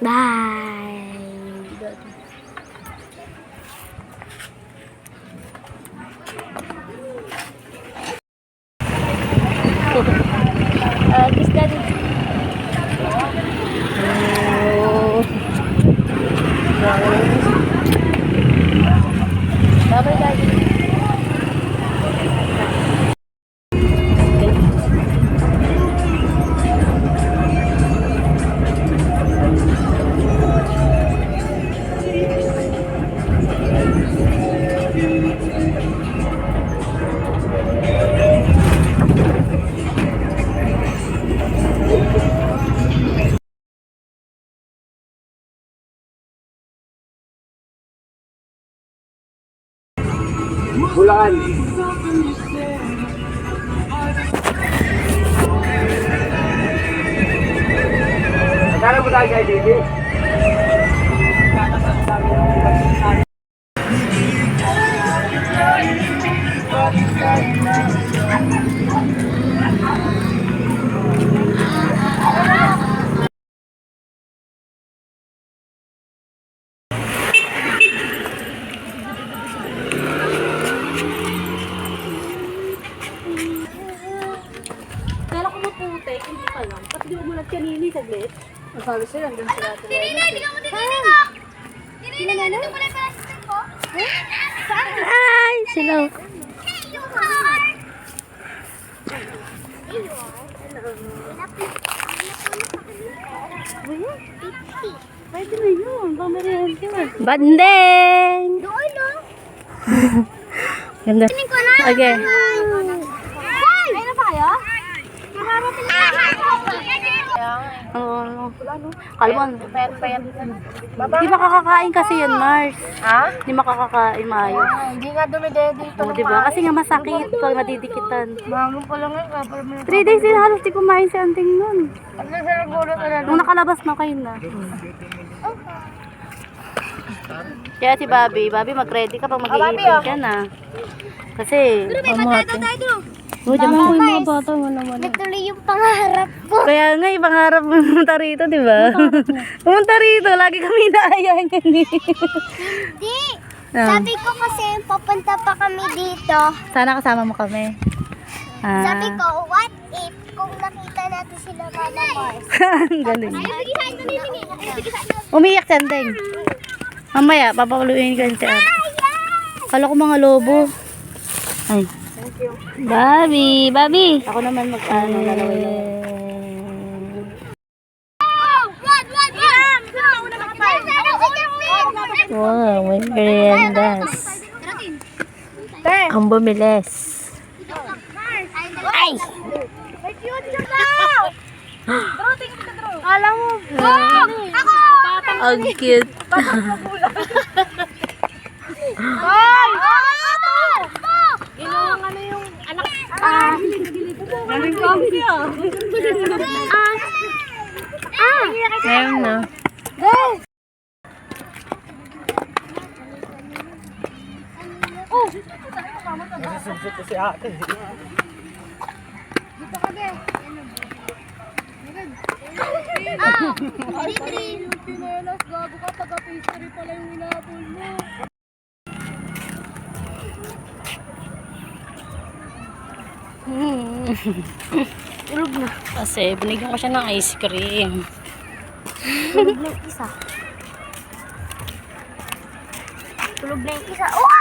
Bye! Magkano mo tayo kay Didi? Kala ko maputek, hindi pa lang. Ba't di mo muna kanini saglit? Sila, hanggang sila ito. Hindi, hindi ka mo hindi, dito mo lang yung assistant ko. Saan? Hi! Sila. You are. You are. Pwede na yun. Pamarihan yun. Bandeng! Doon, no? Ganda. Tingin ko na. Okay. Hey! Ayun na pa kayo? Mararating na. Oo. ano? Kalman. Di makakakain kasi yun, Mars. Ha? Di makakakain maayos. Hindi nga dumide dito. Oo, di ba? Kasi nga masakit pag nadidikitan. Mamo pa lang yun. May... Three days din halos di kumain si Anting nun. Ano sa nagulo ka na? Nung nakalabas na kayo na. Kaya si Bobby, Bobby mag-ready ka pag mag-iipin ka na. Kasi, Tayo tayo. Oh, dyan mo yung mga bata mo naman. Natuloy yung pangarap ko. Kaya nga, ibang harap pumunta rito, di ba? pumunta rito, lagi kami naayahan yan eh. Hindi. Ah. Sabi ko kasi papunta pa kami dito. Sana kasama mo kami. Ah. Sabi ko, what if kung nakita natin sila Mama Mars? Ang galing. Umiyak si Anteng. Mamaya, papakuloyin ka si Ate. Kala ko mga lobo. Ay. Bobby, Bobby. Ako naman mag-ano, run, run! Wow, may meriendas. Ang bumilis. Ay! May cute siya daw! Alam mo. Ako! Ang cute. Ako! Inuwang ano yung anak... Ah! Galing coffee ah. Ah! Ah! Ngayon na. Susubsub ko si ate. Ah! Three, three. Tulog na. Kasi binigyan ko siya ng ice cream. Tulog na yung isa. Tulog na yung isa. Oh!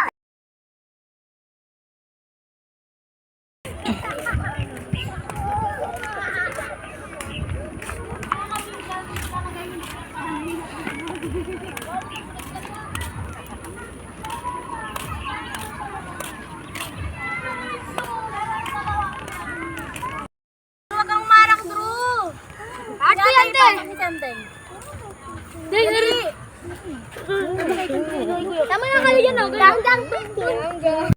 Na kayo dyan, oh. Dang, dang, dang, dang.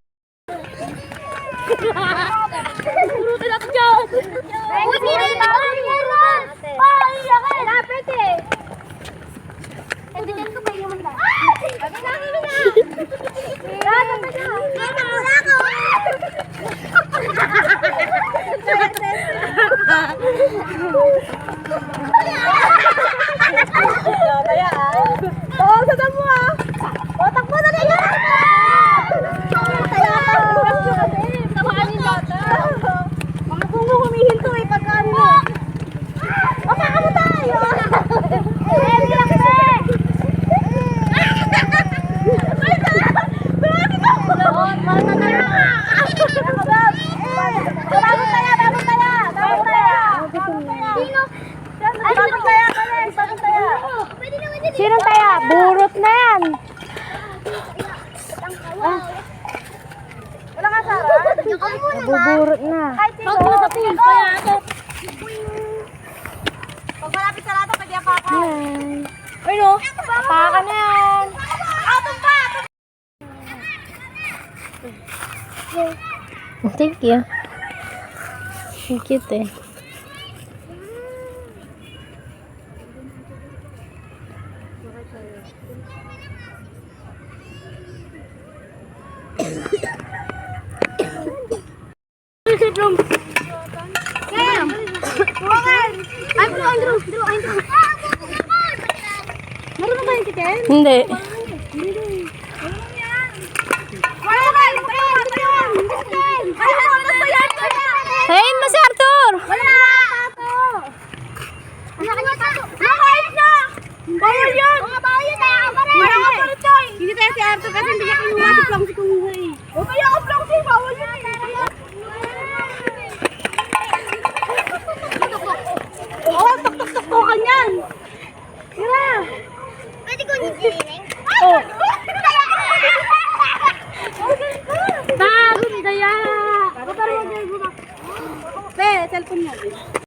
Purutin ako dyan! Uy, hindi na ako meron! Paiyakan! Lapit eh! Eh, pa yung manda. Sabi na! Hi. Ay no, apakan na yan. Oh, thank you. Ang cute eh. Thank you. 근데 Thank you.